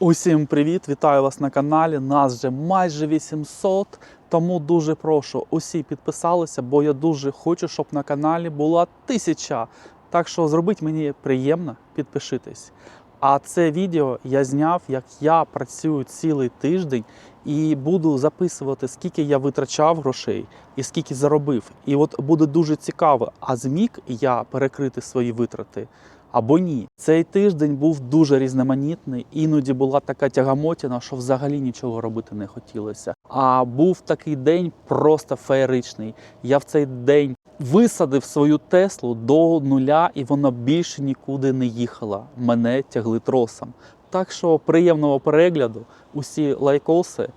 Усім привіт! Вітаю вас на каналі. Нас вже майже 800. Тому дуже прошу усі підписалися, бо я дуже хочу, щоб на каналі була тисяча. Так що зробіть мені приємно, підпишитесь. А це відео я зняв, як я працюю цілий тиждень і буду записувати, скільки я витрачав грошей і скільки заробив. І от буде дуже цікаво, а зміг я перекрити свої витрати або ні. Цей тиждень був дуже різноманітний. Іноді була така тягамотіна, що взагалі нічого робити не хотілося. А був такий день просто феєричний. Я в цей день висадив свою Теслу до нуля, і вона більше нікуди не їхала. Мене тягли тросом. Так що приємного перегляду, усі лайкоси,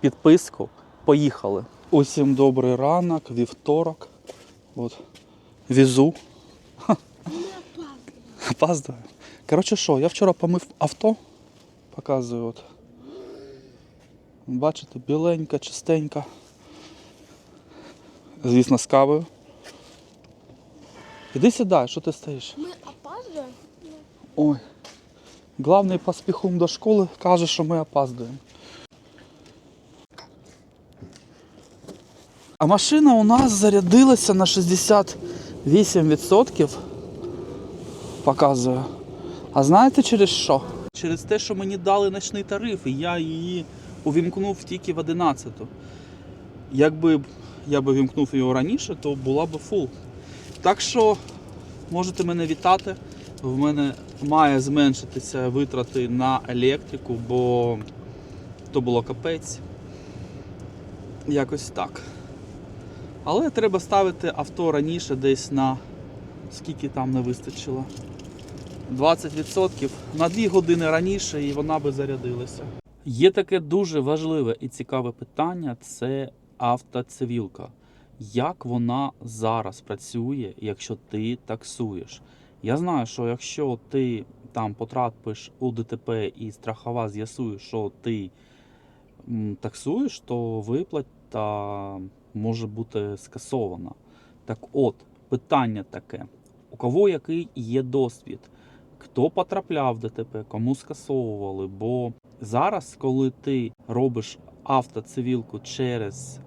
підписку. Поїхали. Усім добрий ранок, вівторок. От. Візу. Опаздую. Коротше, що, я вчора помив авто, показую от. Бачите, біленька, чистенька. Звісно, з кавою. Іди сідай, що ти стоїш? Мы опаздываем? Ой. Главний поспіхун до школи каже, що ми опаздуємо. А машина у нас зарядилася на 68%. Показую. А знаєте через що? Через те, що мені дали ночний тариф, і я її увімкнув тільки в 11. Якби я б вімкнув його раніше, то була б фул. Так що можете мене вітати. В мене має зменшитися витрати на електрику, бо то було капець. Якось так. Але треба ставити авто раніше десь на скільки там не вистачило. 20% на 2 години раніше і вона би зарядилася. Є таке дуже важливе і цікаве питання це автоцивілка. Як вона зараз працює, якщо ти таксуєш? Я знаю, що якщо ти там потрапиш у ДТП і страхова з'ясує, що ти таксуєш, то виплата може бути скасована. Так от, питання таке: у кого який є досвід? Хто потрапляв в ДТП, кому скасовували? Бо зараз, коли ти робиш автоцивілку через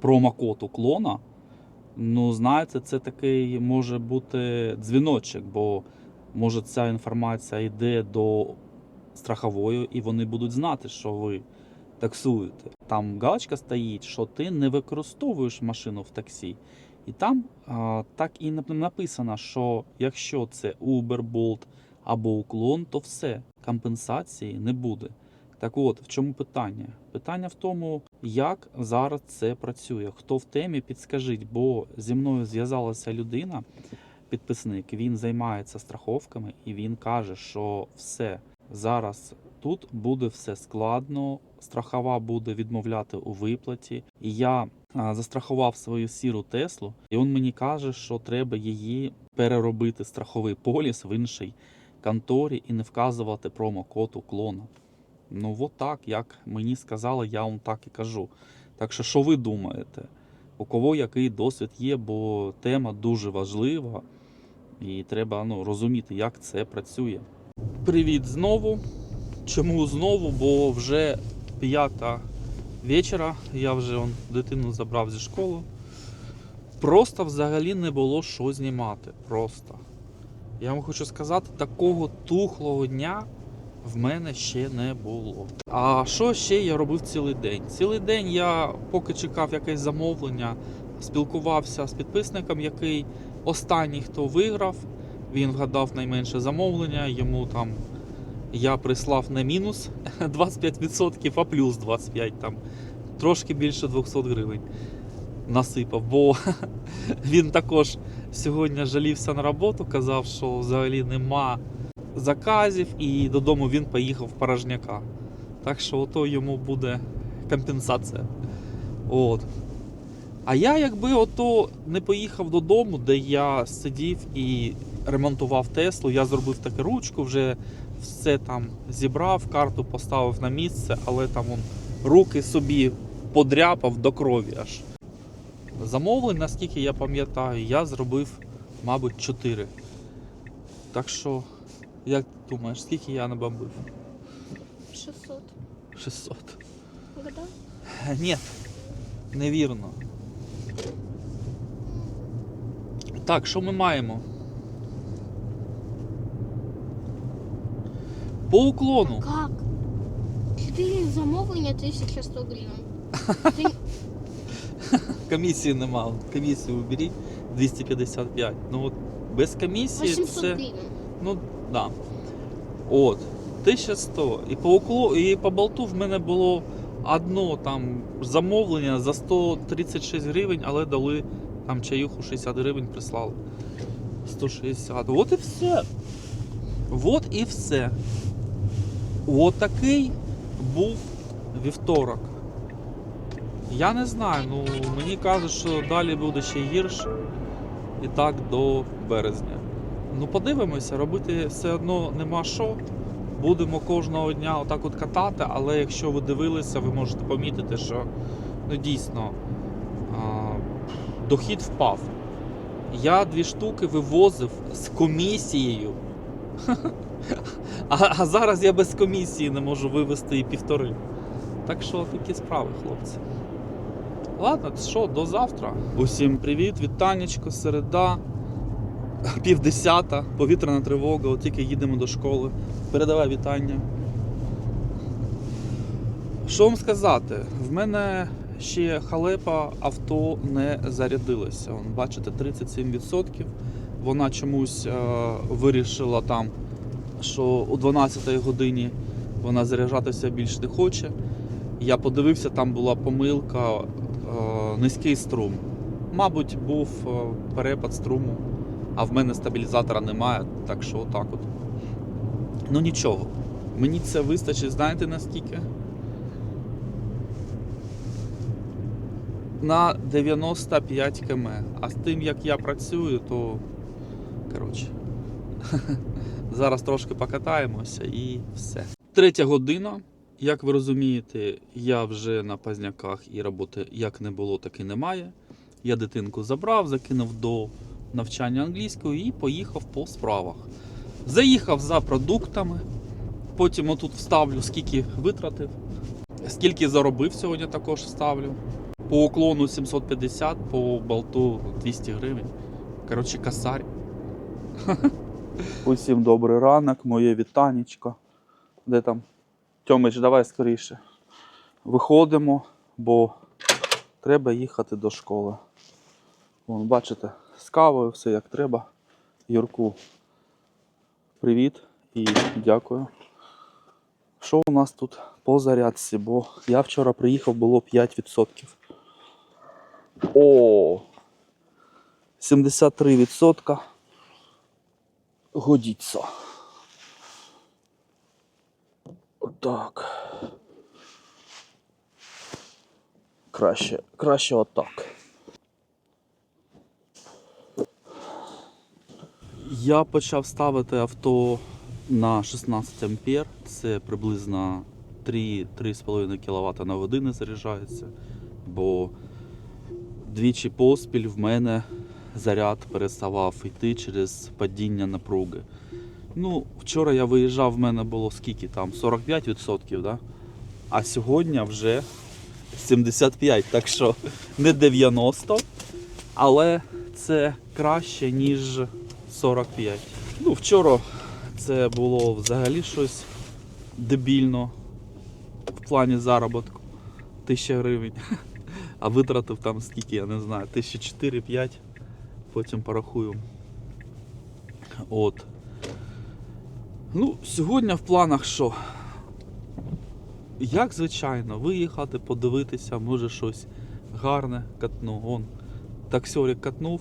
промокод уклона, ну знаєте, це такий може бути дзвіночок, бо може ця інформація йде до страхової, і вони будуть знати, що ви таксуєте. Там галочка стоїть, що ти не використовуєш машину в таксі. І там а, так і написано, що якщо це Uber, Bolt або уклон, то все, компенсації не буде. Так от, в чому питання? Питання в тому, як зараз це працює. Хто в темі, підскажіть, бо зі мною зв'язалася людина, підписник, він займається страховками і він каже, що все зараз тут буде все складно, страхова буде відмовляти у виплаті. І я застрахував свою сіру Теслу, і він мені каже, що треба її переробити страховий поліс в іншій конторі і не вказувати промокод уклона. Ну, от так, як мені сказали, я вам так і кажу. Так що, що ви думаєте? У кого який досвід є, бо тема дуже важлива, і треба ну, розуміти, як це працює. Привіт знову. Чому знову? Бо вже п'ята вечора, я вже он, дитину забрав зі школи. Просто взагалі не було що знімати. Просто. Я вам хочу сказати, такого тухлого дня в мене ще не було. А що ще я робив цілий день? Цілий день я, поки чекав якесь замовлення, спілкувався з підписником, який останній, хто виграв. Він вгадав найменше замовлення, йому там я прислав не мінус 25%, а плюс 25%, там трошки більше 200 гривень насипав, бо він також сьогодні жалівся на роботу, казав, що взагалі нема заказів, і додому він поїхав в порожняка. Так що ото йому буде компенсація. От. А я якби ото не поїхав додому, де я сидів і ремонтував Теслу, я зробив таку ручку, вже все там зібрав, карту поставив на місце, але там он, руки собі подряпав до крові аж. Замовлень, наскільки я пам'ятаю, я зробив, мабуть, 4. Так що, як ти думаєш, скільки я набамбив? 600. 600. Угадал? Ні, невірно. Так, що ми маємо? По уклону. Как? 4 замовлення 1100 гривень. Ти- Комісії нема. Комісію уберіть 255. Ну от без комісії 800 це. гривень. Ну, да. От. 1100. І по укло, і по болту в мене було одно там замовлення за 136 гривень, але дали там чаюху 60 гривень прислали. 160. От і все. От і все. От такий був вівторок. Я не знаю, ну мені кажуть, що далі буде ще гірше. І так до березня. Ну, подивимося, робити все одно нема що. Будемо кожного дня отак от катати, але якщо ви дивилися, ви можете помітити, що ну, дійсно а, дохід впав. Я дві штуки вивозив з комісією. А, а зараз я без комісії не можу вивезти і півтори. Так що такі справи, хлопці. Ладно, що, до завтра. Усім привіт, вітанечко, середа півдесята, повітряна тривога, от тільки їдемо до школи. Передавай вітання. Що вам сказати? В мене ще халепа авто не зарядилося. Вон, бачите, 37%. Вона чомусь е, вирішила там, що о 12 годині вона заряджатися більш не хоче. Я подивився, там була помилка, е, низький струм. Мабуть, був е, перепад струму а в мене стабілізатора немає, так що отак от. Ну нічого. Мені це вистачить, знаєте наскільки? На 95 км. А з тим, як я працюю, то. Коротше. Зараз трошки покатаємося і все. Третя година. Як ви розумієте, я вже на пазняках і роботи як не було, так і немає. Я дитинку забрав, закинув до навчання англійської і поїхав по справах. Заїхав за продуктами, потім отут вставлю, скільки витратив, скільки заробив сьогодні також вставлю. По уклону 750, по болту 200 гривень. Коротше, косарь. Усім добрий ранок, моє вітанечко. Де там? Тьомич, давай скоріше. Виходимо, бо треба їхати до школи. Вон, бачите, з кавою все як треба. Юрку, привіт і дякую. Що у нас тут по зарядці? Бо я вчора приїхав, було 5%. О! 73% годиться. Отак. Краще, краще отак. Я почав ставити авто на 16 ампер. Це приблизно 3-3,5 кВт на годину заряджається. Бо двічі поспіль в мене заряд переставав йти через падіння напруги. Ну, вчора я виїжджав, в мене було скільки там? 45%, да? а сьогодні вже 75%, так що не 90%, але це краще, ніж 45. Ну, вчора це було взагалі щось дебільно в плані заробітку. 1000 гривень. А витратив там скільки, я не знаю, 1004-5. Потім порахую. От. Ну, сьогодні в планах що? Як звичайно, виїхати, подивитися, може щось гарне катну. Он таксьорик катнув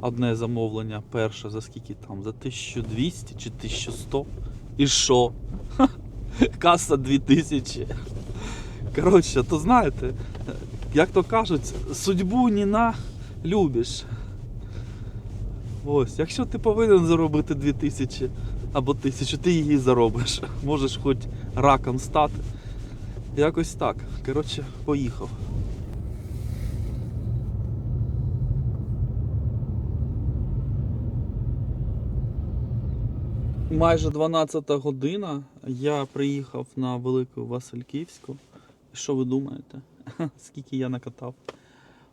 одне замовлення перше за скільки там? За 1200 чи 1100. І що? Каса 2000. Коротше, то знаєте, як то кажуть, судьбу не на любиш. Ось, якщо ти повинен заробити 2000 або 1000, ти її заробиш. Можеш хоч раком стати. Якось так. Коротше, поїхав. Майже 12 година. Я приїхав на Велику Васильківську. Що ви думаєте? Скільки я накатав?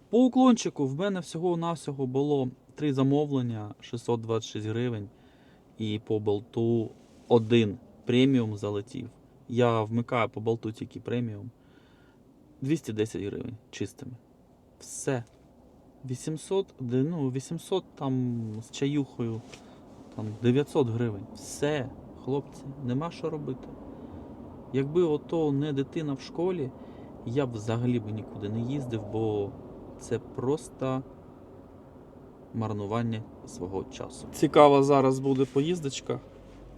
По уклончику в мене всього-навсього було три замовлення 626 гривень. І по болту один преміум залетів. Я вмикаю по болту тільки преміум. 210 гривень чистими. Все. 800, ну, 800 там з чаюхою, там 900 гривень. Все, хлопці, нема що робити. Якби ото не дитина в школі, я б взагалі б нікуди не їздив, бо це просто марнування свого часу. Цікава зараз буде поїздочка.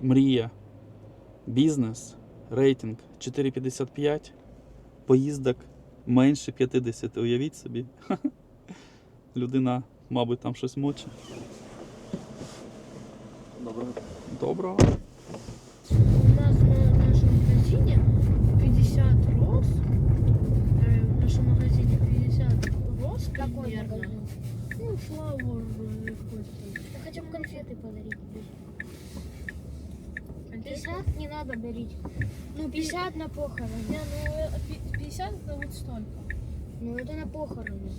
Мрія. Бізнес. Рейтинг 4,55. Поїздок менше 50. Уявіть собі. Людина, мабуть, там щось моче. Доброго. Доброго. У нас на нашем магазине 50 роз. В нашем магазине 50 роз Какой примерно магазин? Ну, флауэр э, какой-то. Я хотел конфеты подарить. Конфеты. 50 не надо дарить. Ну, 50 на похороны. Не, ну э, пи- 50 это вот столько. Ну это на похороны.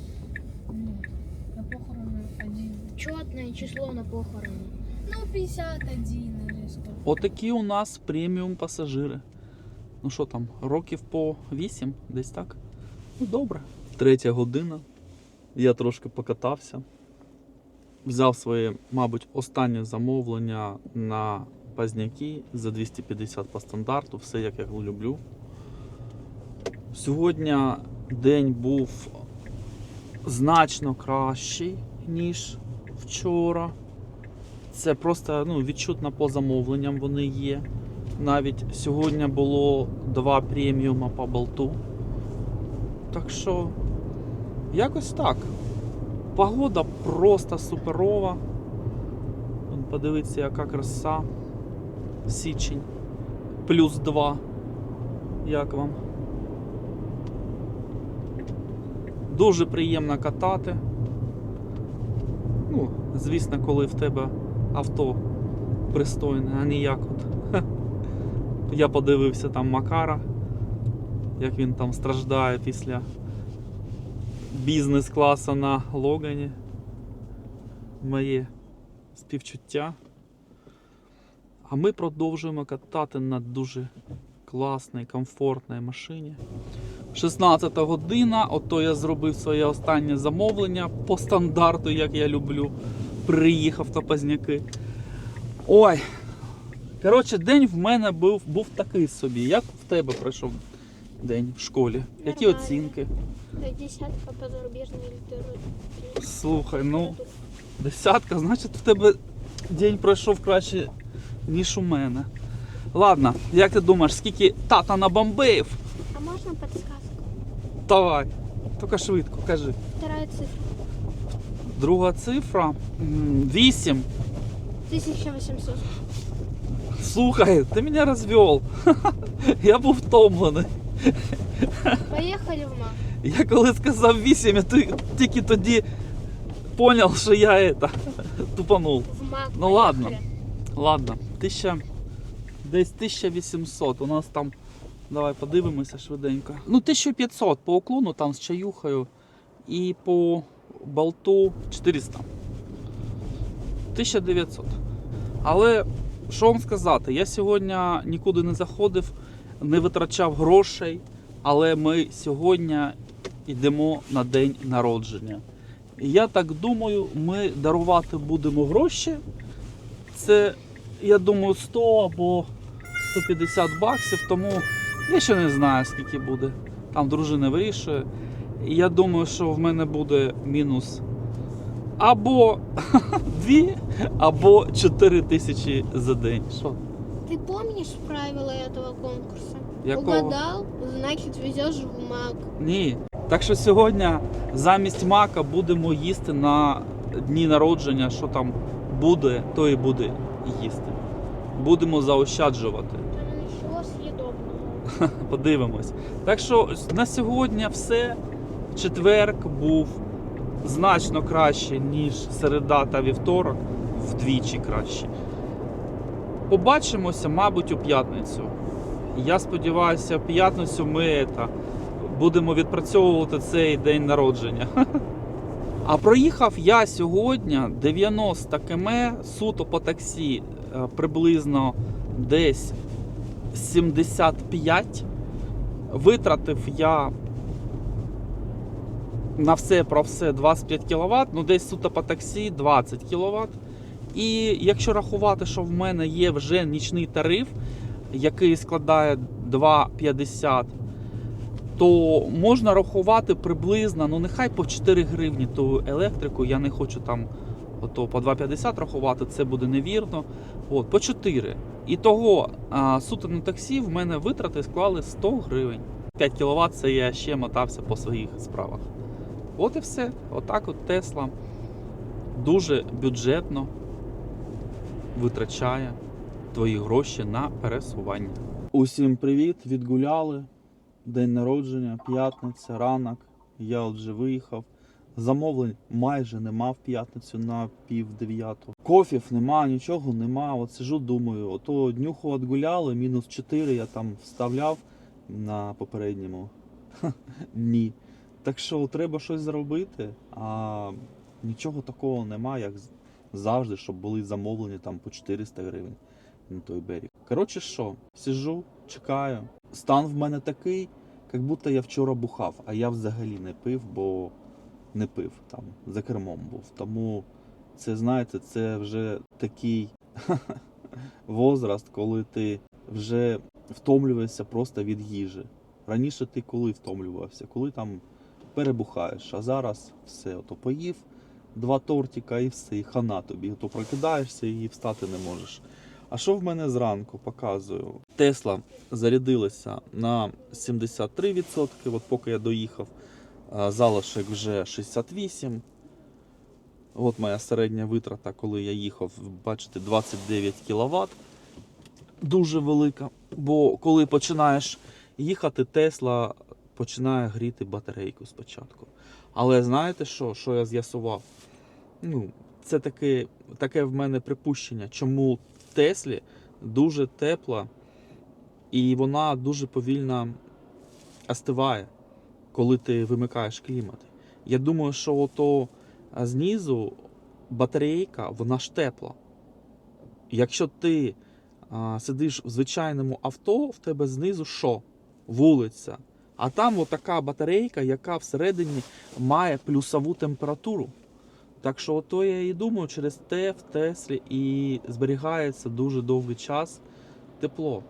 Нет. На похороны один. Четное число на похороны. Ну, 51 или сколько. Отакі у нас преміум пасажири. Ну що там, років по 8, десь так? Ну добре. Третя година. Я трошки покатався. Взяв своє, мабуть, останнє замовлення на пазняки за 250 по стандарту, все як я люблю. Сьогодні день був значно кращий, ніж вчора. Це просто ну, відчутно по замовленням вони є. Навіть сьогодні було два преміума по болту. Так що, якось так. Погода просто суперова. Подивіться, яка краса. Січень. Плюс 2. Як вам? Дуже приємно катати. Ну, звісно, коли в тебе авто пристойне, а не як от. Я подивився там Макара, як він там страждає після бізнес-класу на Логані. Моє співчуття. А ми продовжуємо катати на дуже класній, комфортній машині. 16 година, ото я зробив своє останнє замовлення по стандарту, як я люблю. Приїхав на Пазняки. Ой. Коротше, день в мене був, був такий собі. Як в тебе пройшов день в школі? Які Нормально. оцінки? 50 по зарубежной литературе. Слухай, ну десятка, значить в тебе день пройшов краще, ніж у мене. Ладно, як ти думаєш, скільки тата набомбив? А можно подсказку? Давай, тільки швидко, кажи. Вторая цифра. Друга цифра 8. 1800. Слухай, ти мене розвел. Я був втомлений. Поехали в МАК. Я коли сказав 8, я тільки тоді поняв, що я это, тупанув. В МАК. Ну ладно. Ладно, тисяча, десь 1800. У нас там. Давай подивимося швиденько. Ну, 1500 по уклону там з чаюхою. І по болту 400. 1900. Але що вам сказати, я сьогодні нікуди не заходив, не витрачав грошей, але ми сьогодні йдемо на день народження. Я так думаю, ми дарувати будемо гроші. Це, я думаю, 100 або 150 баксів, тому я ще не знаю, скільки буде. Там дружина вирішує. Я думаю, що в мене буде мінус або 2, або 4 тисячі за день. Що? Ты помнишь правила этого конкурса? Якого? Угадал, значит везешь в МАК. Ні. Так що сьогодні замість мака будемо їсти на дні народження, що там буде, то і буде їсти. Будемо заощаджувати. Там ничего съедобного. Подивимось. Так що на сьогодні все. Четверг був значно краще, ніж середа та вівторок, вдвічі краще. Побачимося, мабуть, у п'ятницю. Я сподіваюся, в п'ятницю ми та, будемо відпрацьовувати цей день народження. А проїхав я сьогодні 90 км суто по таксі, е, приблизно десь 75. Витратив я на все про все 25 кВт, ну десь суто по таксі 20 кВт. І якщо рахувати, що в мене є вже нічний тариф, який складає 2,50, то можна рахувати приблизно, ну нехай по 4 гривні ту електрику. Я не хочу там ото по 2,50 рахувати, це буде невірно. От, по 4. І того суто на таксі в мене витрати склали 100 гривень. 5 кВт це я ще мотався по своїх справах. От і все. Отак от Тесла дуже бюджетно витрачає твої гроші на пересування. Усім привіт! Відгуляли. День народження, п'ятниця, ранок. Я от вже виїхав. Замовлень майже нема в п'ятницю на пів дев'яту. Кофів нема, нічого нема. От сижу, думаю, ото днюху відгуляли, мінус 4 я там вставляв на попередньому. Ні. Так що треба щось зробити, а нічого такого нема, як завжди, щоб були замовлені там по 400 гривень на той берег. Коротше, що, сижу, чекаю. Стан в мене такий, як будто я вчора бухав, а я взагалі не пив, бо не пив там, за кермом був. Тому це, знаєте, це вже такий возраст, коли ти вже втомлюєшся просто від їжі. Раніше ти коли втомлювався, коли там перебухаєш, а зараз все, ото поїв два тортика і все, і хана тобі. То прокидаєшся і встати не можеш. А що в мене зранку показую? Тесла зарядилася на 73%, от поки я доїхав, залишок вже 68. От моя середня витрата, коли я їхав, бачите, 29 кВт. Дуже велика. Бо коли починаєш їхати, Тесла починає гріти батарейку спочатку. Але знаєте що, що я з'ясував? Ну, це таке, таке в мене припущення, чому Теслі дуже тепла і вона дуже повільно остиває, коли ти вимикаєш клімат. Я думаю, що ото знизу батарейка, вона ж тепла. Якщо ти а, сидиш в звичайному авто, в тебе знизу що? Вулиця. А там отака батарейка, яка всередині має плюсову температуру. Так що ото я і думаю, через те в Теслі і зберігається дуже довгий час тепло.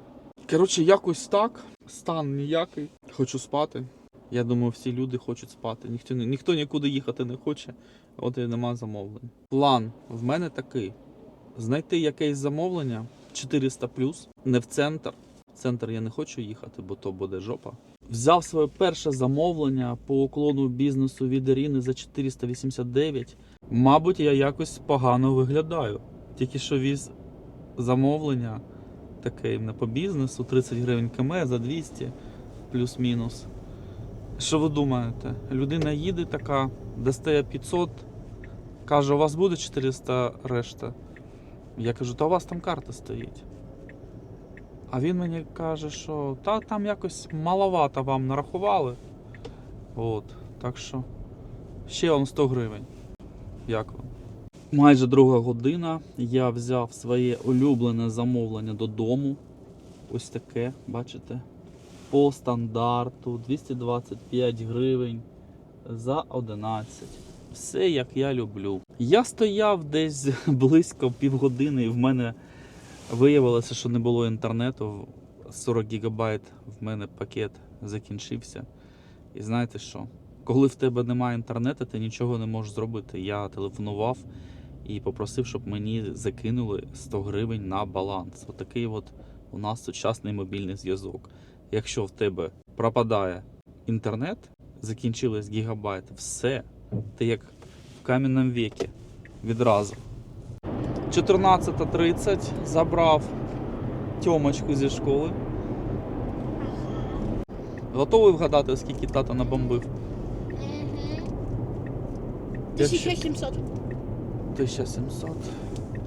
Коротше, якось так. Стан ніякий. Хочу спати. Я думаю, всі люди хочуть спати. Ніхто, ніхто нікуди їхати не хоче, от і нема замовлень. План в мене такий: знайти якесь замовлення 400 не в центр. В центр я не хочу їхати, бо то буде жопа. Взяв своє перше замовлення по уклону бізнесу від Ірини за 489. Мабуть, я якось погано виглядаю. Тільки що віз замовлення таке іменно по бізнесу 30 гривень км за 200 плюс-мінус. Що ви думаєте? Людина їде така, дасте 500, каже, у вас буде 400 решта. Я кажу, та у вас там карта стоїть. А він мені каже, що та там якось маловато вам нарахували. От, так що ще вам 100 гривень. Як вам? Майже друга година. Я взяв своє улюблене замовлення додому. Ось таке, бачите? По стандарту 225 гривень за 11. Все як я люблю. Я стояв десь близько півгодини, і в мене виявилося, що не було інтернету. 40 гігабайт в мене пакет закінчився. І знаєте що? Коли в тебе немає інтернету, ти нічого не можеш зробити. Я телефонував і попросив, щоб мені закинули 100 гривень на баланс. Отакий от у нас сучасний мобільний зв'язок. Якщо в тебе пропадає інтернет, закінчились гігабайт, все, ти як в кам'яному віці відразу. 14.30 забрав Тьомочку зі школи. Готовий вгадати, скільки тата набомбив? Угу. 1700. 1700.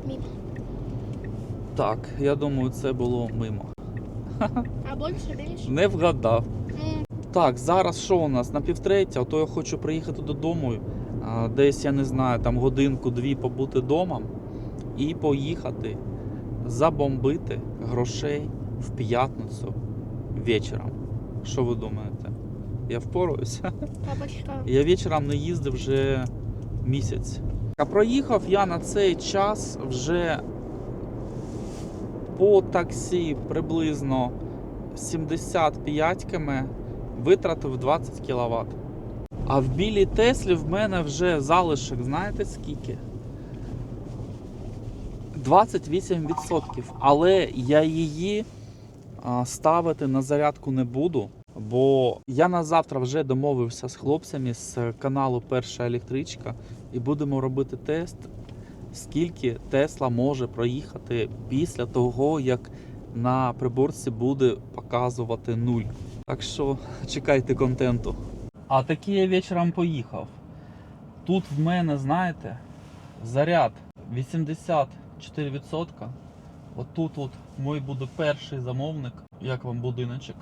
Мимо. Так, я думаю, це було мимо. А больше, меньше? Не вгадав. Так, зараз що у нас? На півтретя, а то я хочу приїхати додому. Десь, я не знаю, там годинку-дві побути вдома і поїхати забомбити грошей в п'ятницю вечором. Що ви думаєте? Я впораюся? Я вечором не їздив вже місяць. А проїхав я на цей час вже по таксі приблизно 75 км, витратив 20 кВт. А в білій Теслі в мене вже залишок, знаєте скільки? 28%. Але я її ставити на зарядку не буду. Бо я на завтра вже домовився з хлопцями з каналу Перша електричка і будемо робити тест, скільки Тесла може проїхати після того, як на приборці буде показувати нуль. Так що чекайте контенту. А таки я вечором поїхав. Тут в мене, знаєте, заряд 84%. Отут от мій буде перший замовник. Як вам будиночок?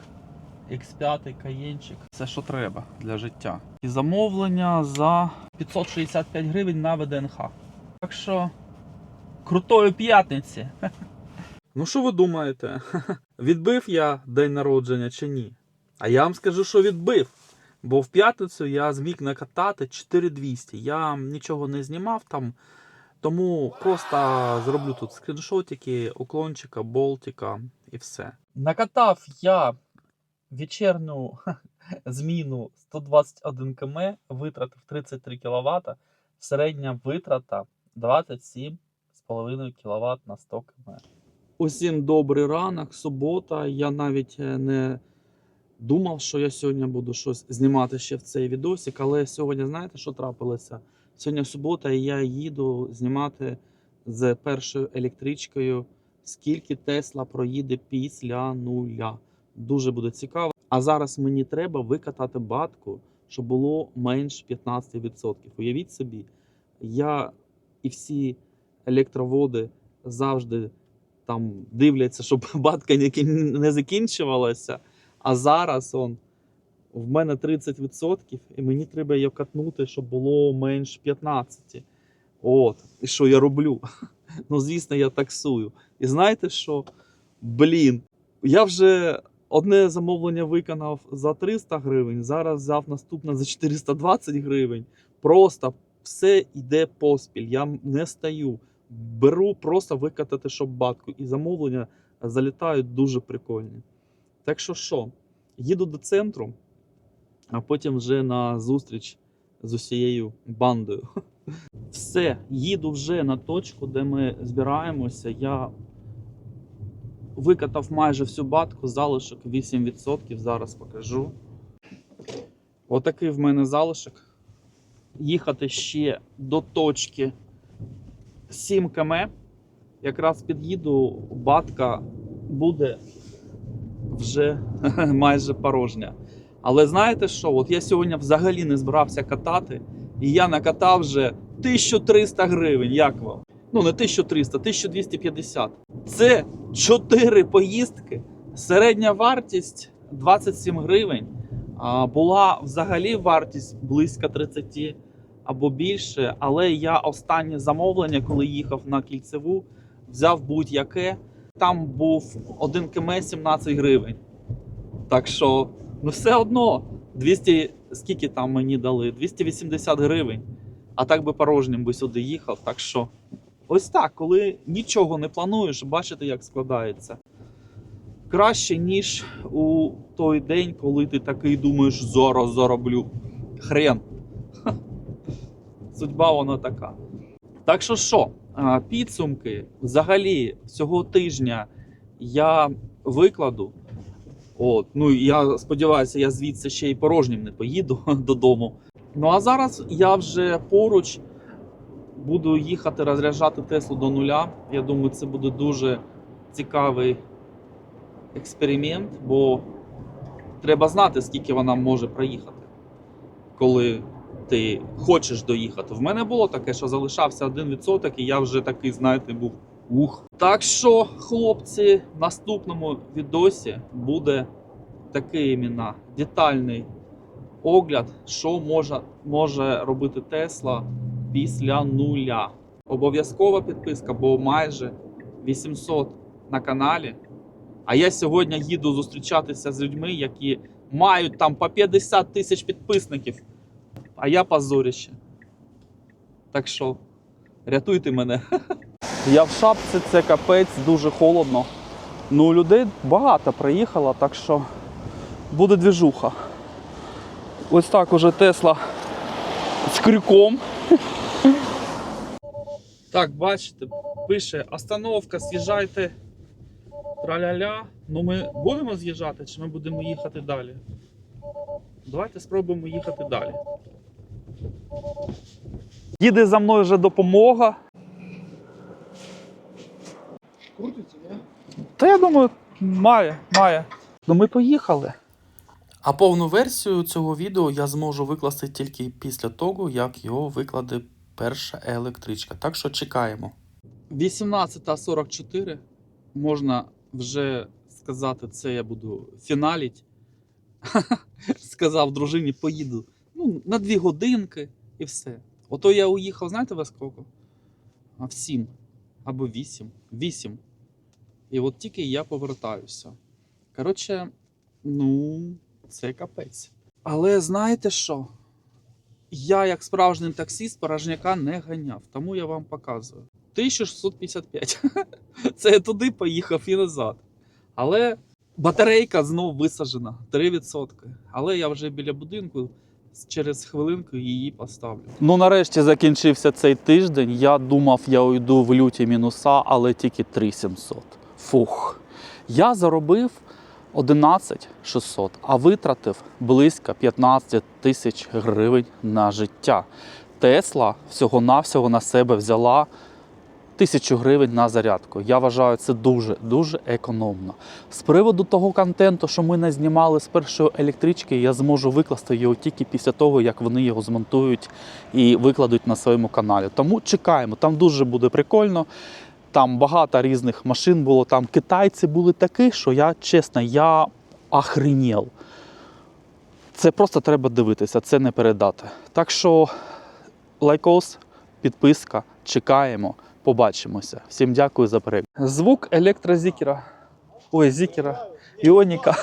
X5 каєнчик. Все, що треба для життя. І замовлення за 565 гривень на ВДНХ. Так що крутої п'ятниці. Ну що ви думаєте? Відбив я день народження чи ні? А я вам скажу, що відбив. Бо в п'ятницю я зміг накатати 4200. Я нічого не знімав там. Тому просто зроблю тут скріншотики, уклончика, болтика і все. Накатав я вечірню зміну 121 км, витратив 33 кВт, середня витрата 27,5 кВт на 100 км. Усім добрий ранок, субота. Я навіть е, не думав, що я сьогодні буду щось знімати ще в цей відосик, але сьогодні знаєте, що трапилося? Сьогодні субота, і я їду знімати з першою електричкою, скільки Тесла проїде після нуля. Дуже буде цікаво. А зараз мені треба викатати батку, щоб було менш 15%. Уявіть собі, я і всі електроводи завжди там дивляться, щоб батка не закінчувалася. А зараз он, в мене 30%, і мені треба її катнути, щоб було менш 15%. От, і що я роблю? Ну, звісно, я таксую. І знаєте що? Блін, я вже одне замовлення виконав за 300 гривень, зараз взяв наступне за 420 гривень. Просто все йде поспіль. Я не стаю. Беру просто викатати шопбатку. І замовлення залітають дуже прикольні. Так що що, їду до центру, а потім вже на зустріч з усією бандою. Все, їду вже на точку, де ми збираємося. Я викатав майже всю батку, залишок 8%. Зараз покажу. Отакий в мене залишок. Їхати ще до точки 7 км. Якраз під'їду, батка буде вже майже порожня. Але знаєте що? От я сьогодні взагалі не збирався катати, і я накатав вже 1300 гривень. Як вам? Ну, не 1300, 1250. Це 4 поїздки. Середня вартість 27 гривень. А була взагалі вартість близько 30 або більше. Але я останнє замовлення, коли їхав на кільцеву, взяв будь-яке. Там був 1 км 17 гривень. Так що, ну все одно, 200, скільки там мені дали? 280 гривень. А так би порожнім би сюди їхав. Так що, ось так, коли нічого не плануєш, бачите, як складається. Краще, ніж у той день, коли ти такий думаєш, зараз зароблю. Хрен. Судьба вона така. Так що що, підсумки взагалі цього тижня я викладу. От, ну я сподіваюся, я звідси ще й порожнім не поїду додому. Ну а зараз я вже поруч буду їхати розряджати Теслу до нуля. Я думаю, це буде дуже цікавий експеримент, бо треба знати, скільки вона може проїхати, коли ти хочеш доїхати. В мене було таке, що залишався 1%, і я вже такий, знаєте, був Ух. Так що, хлопці, в наступному відосі буде такий іменно детальний огляд, що може, може робити Тесла після нуля. Обов'язкова підписка, бо майже 800 на каналі. А я сьогодні їду зустрічатися з людьми, які мають там по 50 тисяч підписників. А я позоріще. Так що, рятуйте мене. Я в шапці, це капець, дуже холодно. Ну, людей багато приїхало, так що буде двіжуха. Ось так уже Тесла з крюком. Так, бачите, пише остановка, з'їжджайте. Траля-ля. Ну ми будемо з'їжджати чи ми будемо їхати далі? Давайте спробуємо їхати далі. Їде за мною вже допомога. Крутиться, да? Та я думаю, має, має. Ну ми поїхали. А повну версію цього відео я зможу викласти тільки після того, як його викладе перша електричка. Так що чекаємо. 18.44. Можна вже сказати, це я буду фіналіть. Сказав дружині, поїду. Ну, на дві годинки і все. Ото я уїхав, знаєте, во скільки? А в сім. Або вісім. Вісім. І от тільки я повертаюся. Коротше, ну, це капець. Але знаєте що? Я, як справжній таксіст, порожняка не ганяв, тому я вам показую. 1655. Це я туди поїхав і назад. Але батарейка знов висаджена 3%. Але я вже біля будинку. Через хвилинку її поставлю. Ну, нарешті закінчився цей тиждень. Я думав, я уйду в люті мінуса, але тільки 3700. Фух. Я заробив 11 600, а витратив близько 15 тисяч гривень на життя. Тесла всього-навсього на себе взяла тисячу гривень на зарядку. Я вважаю, це дуже дуже економно. З приводу того контенту, що ми не знімали з першої електрички, я зможу викласти його тільки після того, як вони його змонтують і викладуть на своєму каналі. Тому чекаємо, там дуже буде прикольно. Там багато різних машин було. Там китайці були такі, що я чесно, я охренел. Це просто треба дивитися, це не передати. Так що лайкос, підписка, чекаємо, побачимося. Всім дякую за перегляд. Звук електрозікера. Ой, зікера, іоніка.